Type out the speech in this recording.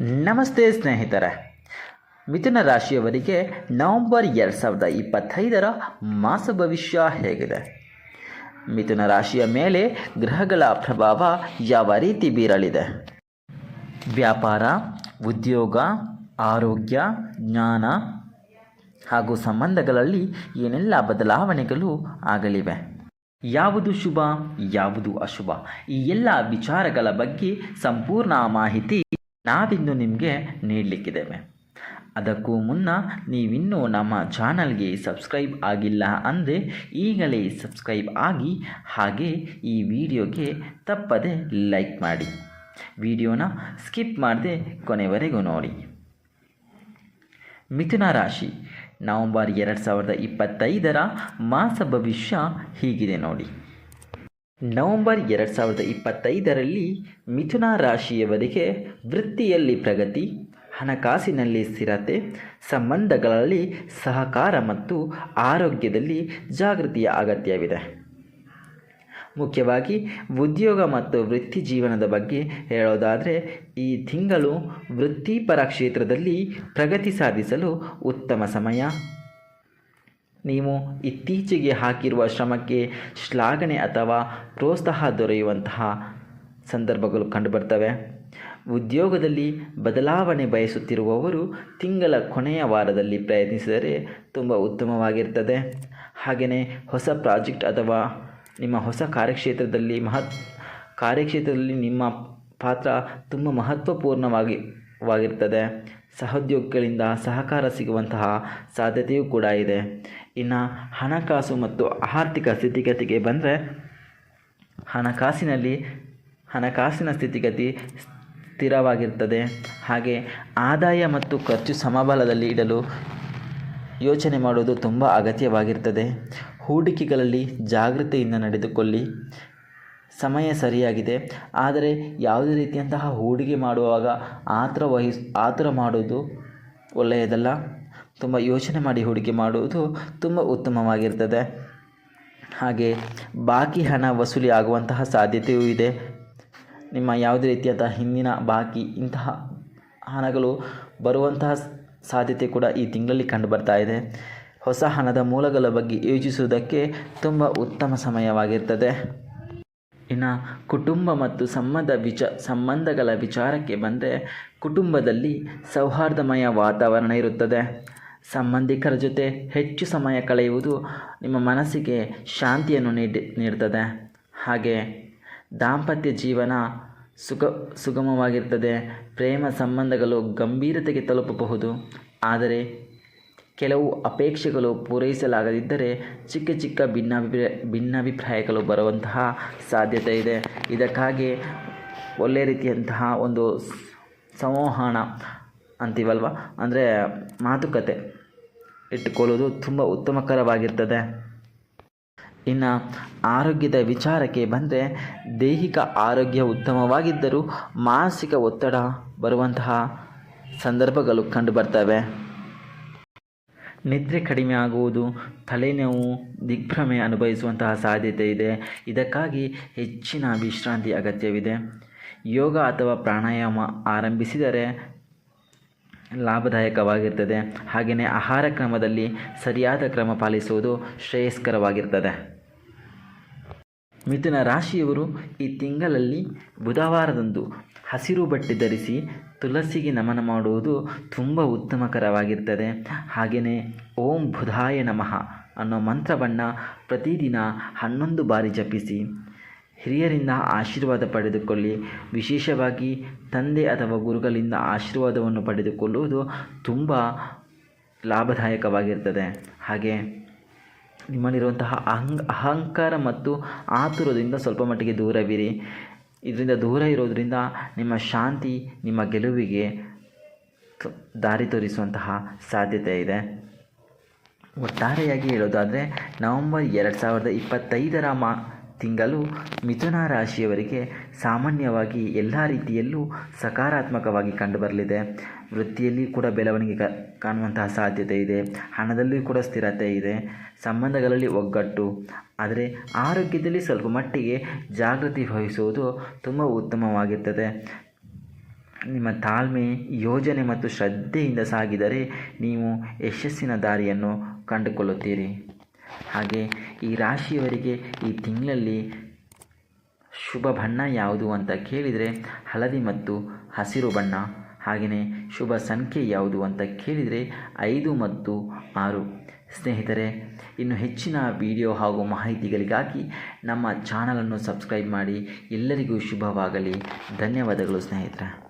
ನಮಸ್ತೆ ಸ್ನೇಹಿತರೆ. ಮಿಥುನ ರಾಶಿಯವರಿಗೆ ನವೆಂಬರ್ ಎರಡು ಸಾವಿರದ ಇಪ್ಪತ್ತೈದರ ಮಾಸ ಭವಿಷ್ಯ ಹೇಗಿದೆ. ಮಿಥುನ ರಾಶಿಯ ಮೇಲೆ ಗ್ರಹಗಳ ಪ್ರಭಾವ ಯಾವ ರೀತಿ ಬೀರಲಿದೆ? ವ್ಯಾಪಾರ, ಉದ್ಯೋಗ, ಆರೋಗ್ಯ, ಜ್ಞಾನ ಹಾಗೂ ಸಂಬಂಧಗಳಲ್ಲಿ ಏನೆಲ್ಲ ಬದಲಾವಣೆಗಳು ಆಗಲಿವೆ? ಯಾವುದು ಶುಭ, ಯಾವುದು ಅಶುಭ? ಈ ಎಲ್ಲ ವಿಚಾರಗಳ ಬಗ್ಗೆ ಸಂಪೂರ್ಣ ಮಾಹಿತಿ ನಾವಿಂದು ನಿಮಗೆ ನೀಡಲಿಕ್ಕಿದ್ದೇವೆ. ಅದಕ್ಕೂ ಮುನ್ನ ನೀವಿನ್ನೂ ನಮ್ಮ ಚಾನಲ್ಗೆ ಸಬ್ಸ್ಕ್ರೈಬ್ ಆಗಿಲ್ಲ ಅಂದರೆ ಈಗಲೇ ಸಬ್ಸ್ಕ್ರೈಬ್ ಆಗಿ ಹಾಗೆ ಈ ವಿಡಿಯೋಗೆ ತಪ್ಪದೆ ಲೈಕ್ ಮಾಡಿ. ವಿಡಿಯೋನ ಸ್ಕಿಪ್ ಮಾಡದೆ ಕೊನೆವರೆಗೂ ನೋಡಿ. ಮಿಥುನ ರಾಶಿ, ನವಂಬರ್ ಎರಡು ಸಾವಿರದ ಇಪ್ಪತ್ತೈದರ ಮಾಸ ಭವಿಷ್ಯ ಹೀಗಿದೆ ನೋಡಿ. ನವೆಂಬರ್ ಎರಡು ಸಾವಿರದ ಇಪ್ಪತ್ತೈದರಲ್ಲಿ ಮಿಥುನ ರಾಶಿಯವರಿಗೆ ವೃತ್ತಿಯಲ್ಲಿ ಪ್ರಗತಿ, ಹಣಕಾಸಿನಲ್ಲಿ ಸ್ಥಿರತೆ, ಸಂಬಂಧಗಳಲ್ಲಿ ಸಹಕಾರ ಮತ್ತು ಆರೋಗ್ಯದಲ್ಲಿ ಜಾಗೃತಿಯ ಅಗತ್ಯವಿದೆ. ಮುಖ್ಯವಾಗಿ ಉದ್ಯೋಗ ಮತ್ತು ವೃತ್ತಿ ಜೀವನದ ಬಗ್ಗೆ ಹೇಳೋದಾದರೆ, ಈ ತಿಂಗಳು ವೃತ್ತಿಪರ ಕ್ಷೇತ್ರದಲ್ಲಿ ಪ್ರಗತಿ ಸಾಧಿಸಲು ಉತ್ತಮ ಸಮಯ. ನೀವು ಇತ್ತೀಚೆಗೆ ಹಾಕಿರುವ ಶ್ರಮಕ್ಕೆ ಶ್ಲಾಘನೆ ಅಥವಾ ಪ್ರೋತ್ಸಾಹ ದೊರೆಯುವಂತಹ ಸಂದರ್ಭಗಳು ಕಂಡುಬರ್ತವೆ. ಉದ್ಯೋಗದಲ್ಲಿ ಬದಲಾವಣೆ ಬಯಸುತ್ತಿರುವವರು ತಿಂಗಳ ಕೊನೆಯ ವಾರದಲ್ಲಿ ಪ್ರಯತ್ನಿಸಿದರೆ ತುಂಬ ಉತ್ತಮವಾಗಿರ್ತದೆ ಹಾಗೆಯೇ ಹೊಸ ಪ್ರಾಜೆಕ್ಟ್ ಅಥವಾ ನಿಮ್ಮ ಹೊಸ ಕಾರ್ಯಕ್ಷೇತ್ರದಲ್ಲಿ ಮಹತ್, ಕಾರ್ಯಕ್ಷೇತ್ರದಲ್ಲಿ ನಿಮ್ಮ ಪಾತ್ರ ತುಂಬ ಮಹತ್ವಪೂರ್ಣವಾಗಿ ವಾಗಿರ್ತದೆ ಸಹೋದ್ಯೋಗಿಗಳಿಂದ ಸಹಕಾರ ಸಿಗುವಂತಹ ಸಾಧ್ಯತೆಯೂ ಕೂಡ ಇದೆ. ಇನ್ನು ಹಣಕಾಸು ಮತ್ತು ಆರ್ಥಿಕ ಸ್ಥಿತಿಗತಿಗೆ ಬಂದರೆ, ಹಣಕಾಸಿನಲ್ಲಿ ಹಣಕಾಸಿನ ಸ್ಥಿತಿಗತಿ ಸ್ಥಿರವಾಗಿರ್ತದೆ. ಹಾಗೆ ಆದಾಯ ಮತ್ತು ಖರ್ಚು ಸಮಬಲದಲ್ಲಿ ಇಡಲು ಯೋಚನೆ ಮಾಡುವುದು ತುಂಬ ಅಗತ್ಯವಾಗಿರ್ತದೆ. ಹೂಡಿಕೆಗಳಲ್ಲಿ ಜಾಗೃತೆಯಿಂದ ನಡೆದುಕೊಳ್ಳಿ. ಸಮಯ ಸರಿಯಾಗಿದೆ. ಆದರೆ ಯಾವುದೇ ರೀತಿಯಂತಹ ಹೂಡಿಕೆ ಮಾಡುವಾಗ ಆತುರ ವಹಿಸ್ ಆತುರ ಮಾಡುವುದು ಒಳ್ಳೆಯದಲ್ಲ. ತುಂಬ ಯೋಚನೆ ಮಾಡಿ ಹೂಡಿಕೆ ಮಾಡುವುದು ತುಂಬ ಉತ್ತಮವಾಗಿರ್ತದೆ. ಹಾಗೆ ಬಾಕಿ ಹಣ ವಸೂಲಿ ಆಗುವಂತಹ ಸಾಧ್ಯತೆಯೂ ಇದೆ. ನಿಮ್ಮ ಯಾವುದೇ ರೀತಿಯಾದ ಹಿಂದಿನ ಬಾಕಿ ಇಂತಹ ಹಣಗಳು ಬರುವಂತಹ ಸಾಧ್ಯತೆ ಕೂಡ ಈ ತಿಂಗಳಲ್ಲಿ ಕಂಡುಬರ್ತಾ ಇದೆ. ಹೊಸ ಹಣದ ಮೂಲಗಳ ಬಗ್ಗೆ ಯೋಚಿಸುವುದಕ್ಕೆ ತುಂಬ ಉತ್ತಮ ಸಮಯವಾಗಿರ್ತದೆ. ಇನ್ನು ಕುಟುಂಬ ಮತ್ತು ಸಂಬಂಧ ವಿಚ, ಸಂಬಂಧಗಳ ವಿಚಾರಕ್ಕೆ ಬಂದರೆ ಕುಟುಂಬದಲ್ಲಿ ಸೌಹಾರ್ದಮಯ ವಾತಾವರಣ ಇರುತ್ತದೆ. ಸಂಬಂಧಿಕರ ಜೊತೆ ಹೆಚ್ಚು ಸಮಯ ಕಳೆಯುವುದು ನಿಮ್ಮ ಮನಸ್ಸಿಗೆ ಶಾಂತಿಯನ್ನು ನೀಡಿ, ನೀಡ್ತದೆ. ಹಾಗೆ ದಾಂಪತ್ಯ ಜೀವನ ಸುಗ ಸುಗಮವಾಗಿರ್ತದೆ ಪ್ರೇಮ ಸಂಬಂಧಗಳು ಗಂಭೀರತೆಗೆ ತಲುಪಬಹುದು. ಆದರೆ ಕೆಲವು ಅಪೇಕ್ಷೆಗಳು ಪೂರೈಸಲಾಗದಿದ್ದರೆ ಚಿಕ್ಕ ಚಿಕ್ಕ ಭಿನ್ನಾಭಿಪ್ರಾಯ, ಭಿನ್ನಾಭಿಪ್ರಾಯಗಳು ಬರುವಂತಹ ಸಾಧ್ಯತೆ ಇದೆ. ಇದಕ್ಕಾಗಿ ಒಳ್ಳೆಯ ರೀತಿಯಂತಹ ಒಂದು ಸಂವಹನ ಅಂತೀವಲ್ವ? ಅಂದರೆ ಮಾತುಕತೆ ಇಟ್ಟುಕೊಳ್ಳೋದು ತುಂಬ ಉತ್ತಮಕರವಾಗಿರ್ತದೆ. ಇನ್ನು ಆರೋಗ್ಯದ ವಿಚಾರಕ್ಕೆ ಬಂದರೆ ದೈಹಿಕ ಆರೋಗ್ಯ ಉತ್ತಮವಾಗಿದ್ದರೂ ಮಾನಸಿಕ ಒತ್ತಡ ಬರುವಂತಹ ಸಂದರ್ಭಗಳು ಕಂಡುಬರ್ತವೆ ನಿದ್ರೆ ಕಡಿಮೆ ಆಗುವುದು, ತಲೆನೋವು, ದಿಗ್ಭ್ರಮೆ ಅನುಭವಿಸುವಂತಹ ಸಾಧ್ಯತೆ ಇದೆ. ಇದಕ್ಕಾಗಿ ಹೆಚ್ಚಿನ ವಿಶ್ರಾಂತಿ ಅಗತ್ಯವಿದೆ. ಯೋಗ ಅಥವಾ ಪ್ರಾಣಾಯಾಮ ಆರಂಭಿಸಿದರೆ ಲಾಭದಾಯಕವಾಗಿರ್ತದೆ. ಹಾಗೆಯೇ ಆಹಾರ ಕ್ರಮದಲ್ಲಿ ಸರಿಯಾದ ಕ್ರಮ ಪಾಲಿಸುವುದು ಶ್ರೇಯಸ್ಕರವಾಗಿರ್ತದೆ. ಮಿಥುನ ರಾಶಿಯವರು ಈ ತಿಂಗಳಲ್ಲಿ ಬುಧವಾರದಂದು ಹಸಿರು ಬಟ್ಟೆ ಧರಿಸಿ ತುಳಸಿಗೆ ನಮನ ಮಾಡುವುದು ತುಂಬ ಉತ್ತಮಕರವಾಗಿರ್ತದೆ. ಹಾಗೆಯೇ ಓಂ ಬುಧಾಯ ನಮಃ ಅನ್ನೋ ಮಂತ್ರವನ್ನು ಪ್ರತಿದಿನ ಹನ್ನೊಂದು ಬಾರಿ ಜಪಿಸಿ ಹಿರಿಯರಿಂದ ಆಶೀರ್ವಾದ ಪಡೆದುಕೊಳ್ಳಿ. ವಿಶೇಷವಾಗಿ ತಂದೆ ಅಥವಾ ಗುರುಗಳಿಂದ ಆಶೀರ್ವಾದವನ್ನು ಪಡೆದುಕೊಳ್ಳುವುದು ತುಂಬ ಲಾಭದಾಯಕವಾಗಿರ್ತದೆ. ಹಾಗೆ ನಿಮ್ಮಲ್ಲಿರುವಂತಹ ಅಹಂ, ಅಹಂಕಾರ ಮತ್ತು ಆತುರದಿಂದ ಸ್ವಲ್ಪ ಮಟ್ಟಿಗೆ ದೂರವಿರಿ. ಇದರಿಂದ ದೂರ ಇರೋದರಿಂದ ನಿಮ್ಮ ಶಾಂತಿ, ನಿಮ್ಮ ಗೆಲುವಿಗೆ ದಾರಿ ತೋರಿಸುವಂತಹ ಸಾಧ್ಯತೆ ಇದೆ. ಒಟ್ಟಾರೆಯಾಗಿ ಹೇಳೋದಾದರೆ ನವಂಬರ್ ಎರಡು ಸಾವಿರದ ಇಪ್ಪತ್ತೈದರ ಮಾ ತಿಂಗಳು ಮಿಥುನ ರಾಶಿಯವರಿಗೆ ಸಾಮಾನ್ಯವಾಗಿ ಎಲ್ಲ ರೀತಿಯಲ್ಲೂ ಸಕಾರಾತ್ಮಕವಾಗಿ ಕಂಡುಬರಲಿದೆ. ವೃತ್ತಿಯಲ್ಲಿ ಕೂಡ ಬೆಳವಣಿಗೆ ಕಾಣುವಂತಹ ಸಾಧ್ಯತೆ ಇದೆ. ಹಣದಲ್ಲಿಯೂ ಕೂಡ ಸ್ಥಿರತೆ ಇದೆ. ಸಂಬಂಧಗಳಲ್ಲಿ ಒಗ್ಗಟ್ಟು. ಆದರೆ ಆರೋಗ್ಯದಲ್ಲಿ ಸ್ವಲ್ಪ ಮಟ್ಟಿಗೆ ಜಾಗೃತಿ ವಹಿಸುವುದು ತುಂಬ ಉತ್ತಮವಾಗಿರ್ತದೆ. ನಿಮ್ಮ ತಾಳ್ಮೆ, ಯೋಜನೆ ಮತ್ತು ಶ್ರದ್ಧೆಯಿಂದ ಸಾಗಿದರೆ ನೀವು ಯಶಸ್ಸಿನ ದಾರಿಯನ್ನು ಕಂಡುಕೊಳ್ಳುತ್ತೀರಿ. ಹಾಗೆ ಈ ರಾಶಿಯವರಿಗೆ ಈ ತಿಂಗಳಲ್ಲಿ ಶುಭ ಬಣ್ಣ ಯಾವುದು ಅಂತ ಕೇಳಿದರೆ ಹಳದಿ ಮತ್ತು ಹಸಿರು ಬಣ್ಣ. ಹಾಗೆಯೇ ಶುಭ ಸಂಖ್ಯೆ ಯಾವುದು ಅಂತ ಕೇಳಿದರೆ ಐದು ಮತ್ತು ಆರು. ಸ್ನೇಹಿತರೆ, ಇನ್ನು ಹೆಚ್ಚಿನ ವಿಡಿಯೋ ಹಾಗೂ ಮಾಹಿತಿಗಳಿಗಾಗಿ ನಮ್ಮ ಚಾನಲನ್ನು ಸಬ್ಸ್ಕ್ರೈಬ್ ಮಾಡಿ ಎಲ್ಲರಿಗೂ ಶುಭವಾಗಲಿ. ಧನ್ಯವಾದಗಳು ಸ್ನೇಹಿತರೆ.